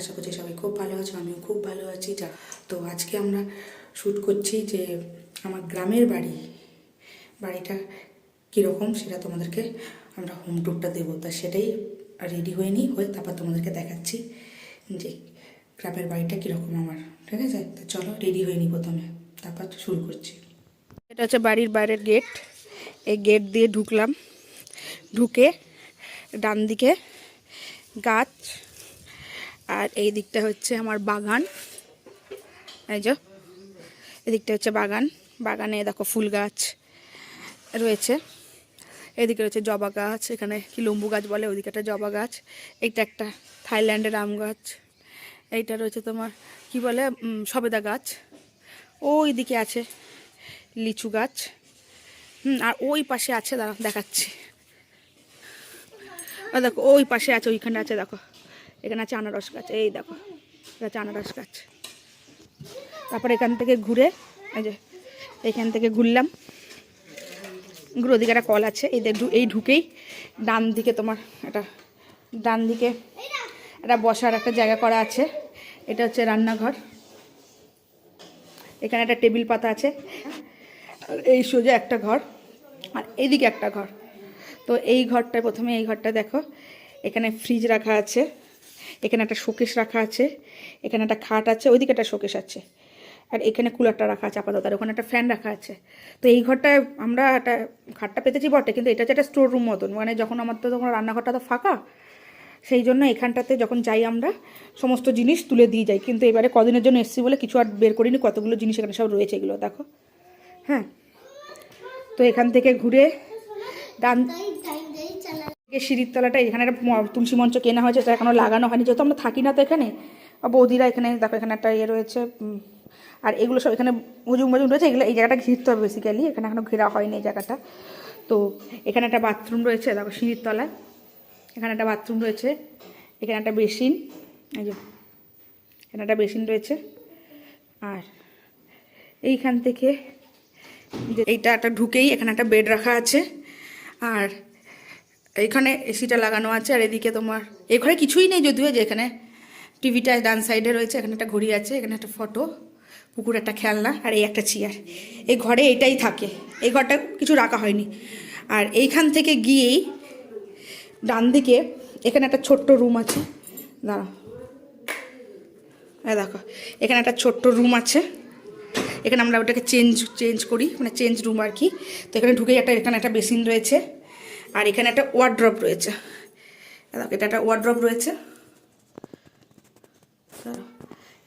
আশা করছি সবাই খুব ভালো আছো, আমিও খুব ভালো আছি। যা, তো আজকে আমরা শ্যুট করছি যে আমার গ্রামের বাড়ি, বাড়িটা কীরকম সেটা তোমাদেরকে আমরা হোম টুরটা দেবো। তা সেটাই রেডি হয়ে নিই হয়ে তারপর তোমাদেরকে দেখাচ্ছি যে গ্রামের বাড়িটা কীরকম আমার, ঠিক আছে? তো চলো রেডি হয়ে নিই প্রথমে, তারপর শুরু করছি। এটা হচ্ছে বাড়ির বাইরের গেট এই গেট দিয়ে ঢুকলাম। ঢুকে ডান দিকে গাছ আর এই দিকটা হচ্ছে আমার বাগান। এই যে এদিকটা হচ্ছে বাগান। বাগানে দেখো ফুল গাছ রয়েছে। এদিকে রয়েছে জবা গাছ, এখানে কি লম্বু গাছ বলে ওইদিকে একটা জবা গাছ, এইটা একটা থাইল্যান্ডের আম গাছ। এইটা রয়েছে তোমার, কি বলে সবেদা গাছ। ওই দিকে আছে লিচু গাছ। হুম, আর ওই পাশে আছে দাঁড়া দেখাচ্ছি। দেখো, ওই পাশে আছে, ওইখানে আছে, দেখো। এখানে আছে আনারস গাছ, এই দেখো, এটা আছে আনারস গাছ। তারপর এখান থেকে ঘুরে, এই যে, এখান থেকে ঘুরলাম। ঘুরে ওদিকে একটা কল আছে, এই এই ঢুকেই ডান দিকে তোমার একটা, ডান দিকে একটা বসার একটা জায়গা করা আছে। এটা হচ্ছে রান্নাঘর। এখানে একটা টেবিল পাতা আছে, এই সোজা একটা ঘর, আর এইদিকে একটা ঘর। তো এই ঘরটা, প্রথমে এই ঘরটা দেখো, এখানে ফ্রিজ রাখা আছে। এখানে একটা শোকেস রাখা আছে, এখানে একটা খাট আছে, ওইদিকে একটা শোকেস আছে, আর এখানে কুলারটা রাখা আছে আপাতত, আর ওখানে একটা ফ্যান রাখা আছে। তো এই ঘরটায় আমরা একটা খাটটা পেতেছি বটে, কিন্তু এটা হচ্ছে একটা স্টোর রুম মতন মানে যখন আমার তো তখন রান্নাঘরটা তো ফাঁকা, সেই জন্য এখানটাতে যখন যাই আমরা, সমস্ত জিনিস তুলে দিয়ে যাই, কিন্তু এবারে কদিনের জন্য এসছি বলে কিছু আর বের করিনি, কতগুলো জিনিস এখানে সব রয়েছে এগুলো, দেখো। হ্যাঁ তো এখান থেকে ঘুরে ডান সিঁড়ির তলাটা, এখানে একটা তুলসী মঞ্চ কেনা হয়েছে সেটা এখনও লাগানো হয়নি। যেহেতু আমরা থাকি না তো এখানে বৌদিরা এখানে, দেখো এখানে একটা ইয়ে রয়েছে আর এগুলো সব এখানে হুজুম মজুম রয়েছে, এগুলো এই জায়গাটা ঘিরতে হবে বেসিক্যালি এখানে এখনও ঘেরা হয়নি এই জায়গাটা। তো এখানে একটা বাথরুম রয়েছে, দেখো সিঁড়ির তলায়, এখানে একটা বাথরুম রয়েছে, এখানে একটা বেসিন, এই যে, এখানে একটা বেসিন রয়েছে, আর এইখান থেকে এইটা একটা ঢুকেই এখানে একটা বেড রাখা আছে, আর এইখানে এসিটা লাগানো আছে আর এদিকে তোমার এই ঘরে কিছুই নেই যদিও যে এখানে টিভিটা ডান সাইডে রয়েছে, এখানে একটা ঘড়ি আছে, এখানে একটা ফটো, পুকুর একটা খেলনা আর এই একটা চেয়ার। এই ঘরে এটাই থাকে, এই ঘরটা কিছু রাখা হয়নি। আর এইখান থেকে গিয়েই ডান দিকে এখানে একটা ছোট্ট রুম আছে, দাঁড়া। হ্যাঁ দেখো, এখানে একটা ছোট্ট রুম আছে, এখানে আমরা ওটাকে চেঞ্জ চেঞ্জ করি মানে চেঞ্জ রুম আর কি। তো এখানে ঢুকেই একটা, এখানে একটা বেসিন রয়েছে আর এখানে একটা ওয়ার্ড্রপ রয়েছে। এটা একটা ওয়ার্ড্রপ রয়েছে।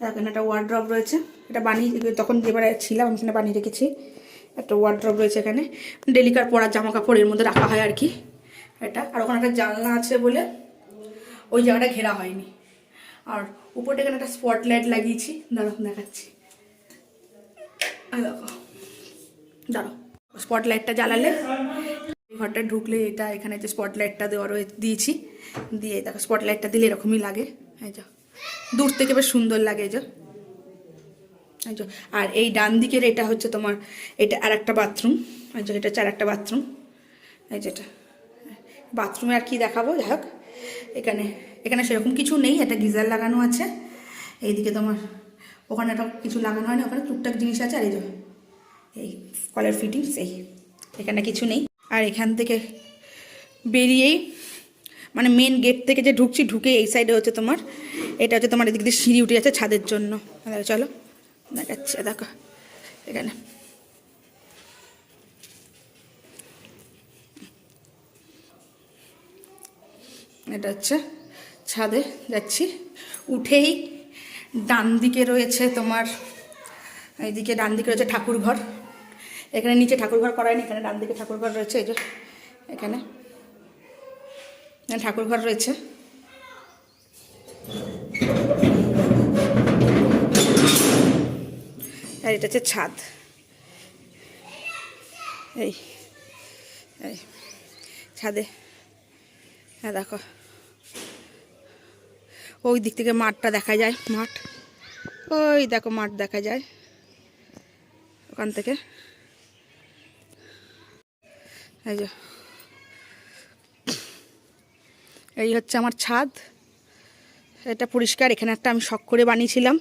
এখানে একটা ওয়ার্ড্রপ রয়েছে। এটা বানিয়ে তখন যেবারে ছিলাম, আমি এখানে বানিয়ে রেখেছি। একটা ওয়ার্ড্রপ রয়েছে এখানে। ডেলিকার পরার জামা কাপড় এর মধ্যে রাখা হয় আর কি। এটা, আর ওখানে একটা জানলা আছে বলে ওই জায়গাটা ঘেরা হয়নি। আর উপরটা এখানে একটা স্পট লাইট লাগিয়েছি। দাঁড়াও দেখাচ্ছি। দেখো, দাঁড়াও স্পট লাইটটা জ্বালালে। ঘরটা ঢুকলে এটা এখানে যে স্পট লাইটটা দেওয়া রয়ে, দিয়েছি। দিয়ে দেখো স্পট লাইটটা দিলে এরকমই লাগে। এই যা, দূর থেকে বেশ সুন্দর লাগে এই যা। এই যে, আর এই ডান দিকের এটা হচ্ছে তোমার, এটা আর একটা বাথরুম এই যে, এটা হচ্ছে একটা বাথরুম এই যেটা বাথরুমে আর কি দেখাবো? যাই হোক, এখানে এখানে সেরকম কিছু নেই। একটা গিজার লাগানো আছে। এইদিকে তোমার, ওখানে একটা কিছু লাগানো হয়নি ওখানে টুকটাক জিনিস আছে। আর এই যে, এই কলের ফিটিংস এই। এখানে কিছু নেই। আর এখান থেকে বেরিয়েই মানে মেন গেট থেকে যে ঢুকছি ঢুকে এই সাইডে হচ্ছে তোমার, এটা হচ্ছে তোমার এদিক দিয়ে সিঁড়ি উঠে যাচ্ছে ছাদের জন্য। দেখো চলো, দেখাচ্ছে, দেখো, এখানে। এটা হচ্ছে ছাদে যাচ্ছি। উঠেই ডান দিকে রয়েছে তোমার, এইদিকে ডান দিকে রয়েছে ঠাকুর ঘর এখানে নিচে ঠাকুর ঘর করায়নি এখানে ডান দিকে ঠাকুর ঘর রয়েছে, এই যে এখানে। এখানে ঠাকুর ঘর রয়েছে। আর এটা হচ্ছে ছাদ। এই এই, ছাদে। হ্যাঁ দেখো। ওই দিক থেকে মাঠটা দেখা যায়, মাঠ। ওই দেখো, মাঠ দেখা যায়। ওখান থেকে। এই যে। এই হচ্ছে আমার ছাদ। এটা পরিষ্কার, এখানে একটা আমি শখ করে বানিয়েছিলাম।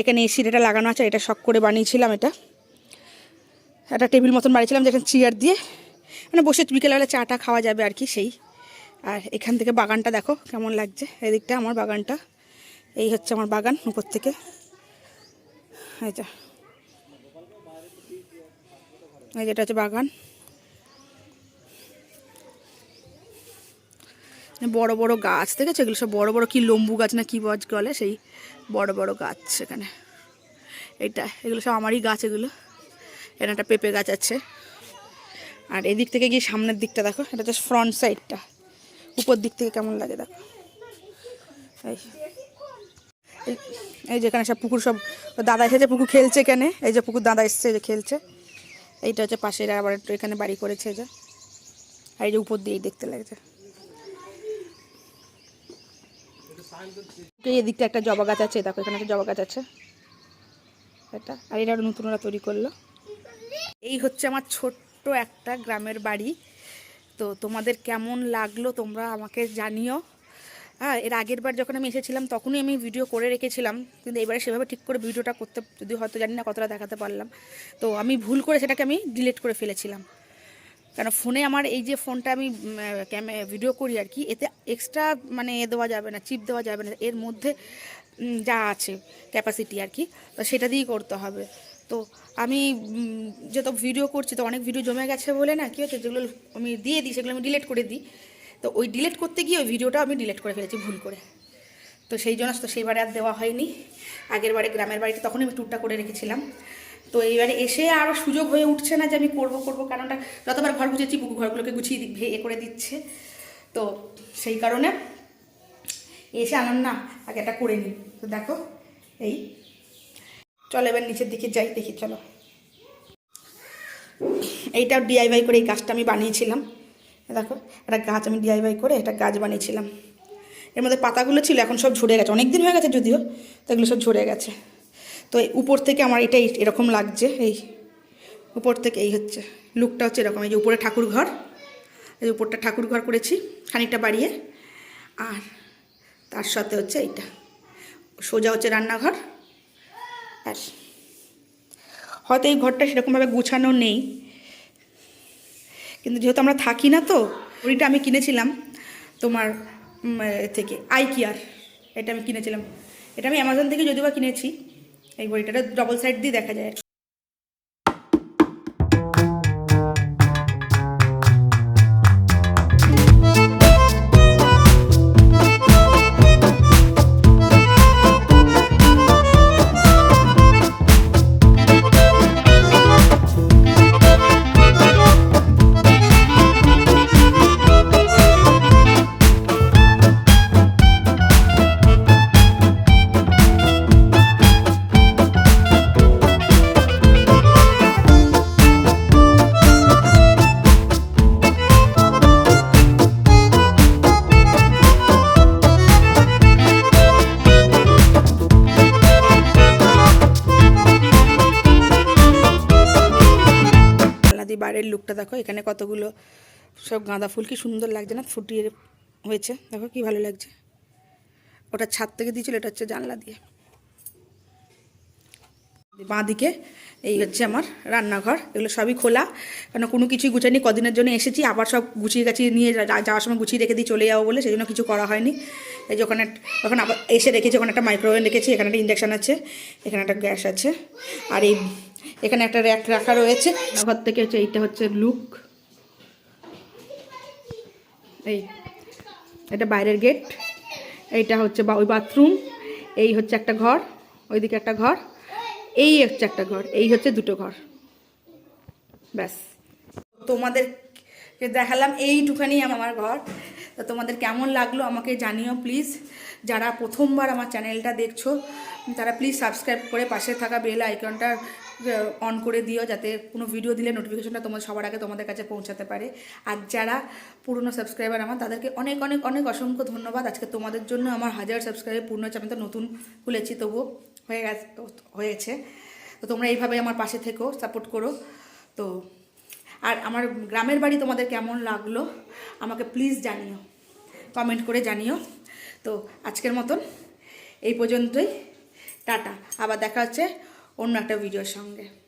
এখানে এসির এটা লাগানো আছে, এটা শখ করে বানিয়েছিলাম এটা। একটা টেবিল মতন বানিয়েছিলাম যেখানে চেয়ার দিয়ে মানে বসে বিকেলবেলা চাটা খাওয়া যাবে আর কি সেই। আর এখান থেকে বাগানটা দেখো কেমন লাগছে, এদিকটা আমার বাগানটা। এই হচ্ছে আমার বাগান উপর থেকে। এই যে। এই যেটা হচ্ছে বাগান। বড় বড় গাছ দেখেছ এগুলো সব বড় বড় কি লম্বু গাছ না কি গাছ বলে, সেই বড় বড় গাছ সেখানে। এটা এগুলো সব আমারই গাছ এগুলো। এখানে একটা পেঁপে গাছ আছে। আর এদিক থেকে গিয়ে সামনের দিকটা দেখো, এটা হচ্ছে ফ্রন্ট সাইডটা উপর দিক থেকে কেমন লাগে দেখো। এই এই- যেখানে সব পুকুর সব, দাদা এসেছে, পুকুর খেলছে এখানে। এই যে পুকুর দাদা এসছে যে খেলছে। এইটা হচ্ছে পাশের, আবার একটু এখানে বাড়ি করেছে যে। আর এই যে উপর দিয়েই দেখতে লাগছে এই এদিকটা একটা জবা গাছ আছে, দেখো এখানে একটা জবা গাছ আছে। এটা, আর এটা নতুন ওরা তৈরি করল। এই হচ্ছে আমার ছোট্ট একটা গ্রামের বাড়ি। তো তোমাদের কেমন লাগল তোমরা আমাকে জানিও। হ্যাঁ এর আগের বার যখন আমি এসেছিলাম তখনই আমি ভিডিও করে রেখেছিলাম, কিন্তু এবারে সেভাবে ঠিক করে ভিডিওটা করতে, যদি হয়তো জানি না কতটা দেখাতে পারলাম। তো আমি ভুল করে সেটাকে আমি ডিলিট করে ফেলেছিলাম। কেন ফোনে আমার এই যে ফোনটা আমি ভিডিও করি আর কি, এতে এক্সট্রা মানে এ দেওয়া যাবে না চিপ দেওয়া যাবে না, এর মধ্যে যা আছে ক্যাপাসিটি আর কি, তো সেটা দিয়েই করতে হবে। তো আমি যত ভিডিও করছি, তো অনেক ভিডিও জমে গেছে বলে না, কী হচ্ছে, যেগুলো আমি দিয়ে দিই, সেগুলো আমি ডিলিট করে দিই। তো ওই ডিলিট করতে গিয়ে ওই ভিডিওটা আমি ডিলিট করে ফেলেছি ভুল করে। তো সেই জন্য তো সেইবারে আর দেওয়া হয়নি। আগের বারে, গ্রামের বাড়িতে তখনই আমি ট্যুরটা করে রেখেছিলাম। তো এইবারে এসে আর সুযোগ হয়ে উঠছে না যে আমি করব করব, কারণটা যতবার ঘর গুছিয়েছি পুকু ঘরগুলোকে গুছিয়ে এ করে দিচ্ছে। তো সেই কারণে এসে আনন্দ, না, আগে এটা করে নিই। তো দেখো, এই। চলো এবার নিচের দিকে যাই, দেখি, চলো। এইটা ডিআইওয়াই করে এই গাছটা আমি বানিয়েছিলাম। দেখো, একটা গাছ আমি ডিআইওয়াই করে একটা গাছ বানিয়েছিলাম। এর মধ্যে পাতাগুলো ছিল, এখন সব ঝরে গেছে। অনেক দিন হয়ে গেছে যদিও, তো এগুলো সব ঝরে গেছে। তো এই উপর থেকে আমার এটাই এরকম লাগছে, এই উপর থেকে এই হচ্ছে লুকটা হচ্ছে এরকম, এই যে উপরে ঠাকুর ঘর, এই উপরটা ঠাকুর ঘর করেছি, খানিকটা বাড়িয়ে, আর তার সাথে হচ্ছে এইটা, সোজা হচ্ছে রান্নাঘর আর হয়তো এই ঘরটা সেরকমভাবে গুছানো নেই, কিন্তু যেহেতু আমরা থাকি না তো, ঘড়িটা আমি কিনেছিলাম তোমার থেকে আই কেয়ার এটা আমি কিনেছিলাম। এটা আমি অ্যামাজন থেকে যদিও বা কিনেছি এই ঘড়িটা ডবল সাইড দিয়ে দেখা যায়। বাইরের লুকটা দেখো, এখানে কতগুলো সব গাঁদা ফুল, কি সুন্দর লাগছে না? ফুটিয়ে হয়েছে, দেখো কি ভালো লাগছে। ওটা ছাদ থেকে দিয়েছিল, এটা হচ্ছে জানলা দিয়ে। বাঁ দিকে এই হচ্ছে আমার রান্নাঘর, এগুলো সবই খোলা কারণ কোনো কিছুই গুছাইনি কদিনের জন্য এসেছি, আবার সব গুছিয়ে গাছিয়ে নিয়ে যাওয়ার সময় গুছিয়ে রেখে দিয়ে চলে যাব বলে সেই জন্য কিছু করা হয়নি। এই যে ওখানে ওখানে আবার এসে রেখেছি ওখানে একটা মাইক্রোওয়েভ রেখেছি এখানে একটা ইন্ডাকশান আছে, এখানে একটা গ্যাস আছে, আর এই এখানে একটা র্যাক রাখা রয়েছে। ঘর থেকে হচ্ছে এইটা হচ্ছে লুক এই, এটা বাইরের গেট এইটা হচ্ছে ওই বাথরুম এই হচ্ছে একটা ঘর, ওইদিকে একটা ঘর। এই হচ্ছে একটা ঘর, এই হচ্ছে দুটো ঘর। ব্যাস। তোমাদেরকে দেখালাম এইটুখানি আমার ঘর। তো তোমাদের কেমন লাগল আমাকে জানিও প্লিজ যারা প্রথমবার আমার চ্যানেলটা দেখছ, তারা প্লিজ সাবস্ক্রাইব করে পাশে থাকা বেল আইকনটা অন করে দিও যাতে কোনো ভিডিও দিলে নোটিফিকেশনটা তোমার সবার আগে তোমাদের কাছে পৌঁছাতে পারে। আর যারা পুরনো সাবস্ক্রাইবার আমার, তাদেরকে অনেক অনেক অনেক অসংখ্য ধন্যবাদ। আজকে তোমাদের জন্য আমার হাজার সাবস্ক্রাইবার পূর্ণ হচ্ছে আমি তো নতুন খুলেছি তবুও হয়ে গেছে, হয়েছে। তো তোমরা এইভাবে আমার পাশে থেকো সাপোর্ট করো। তো আর আমার গ্রামের বাড়ি তোমাদের কেমন লাগল, আমাকে প্লিজ জানিও কমেন্ট করে জানিও। তো আজকের মতন এই পর্যন্তই, টাটা। আবার দেখা হচ্ছে অন্য একটা ভিডিওর সঙ্গে।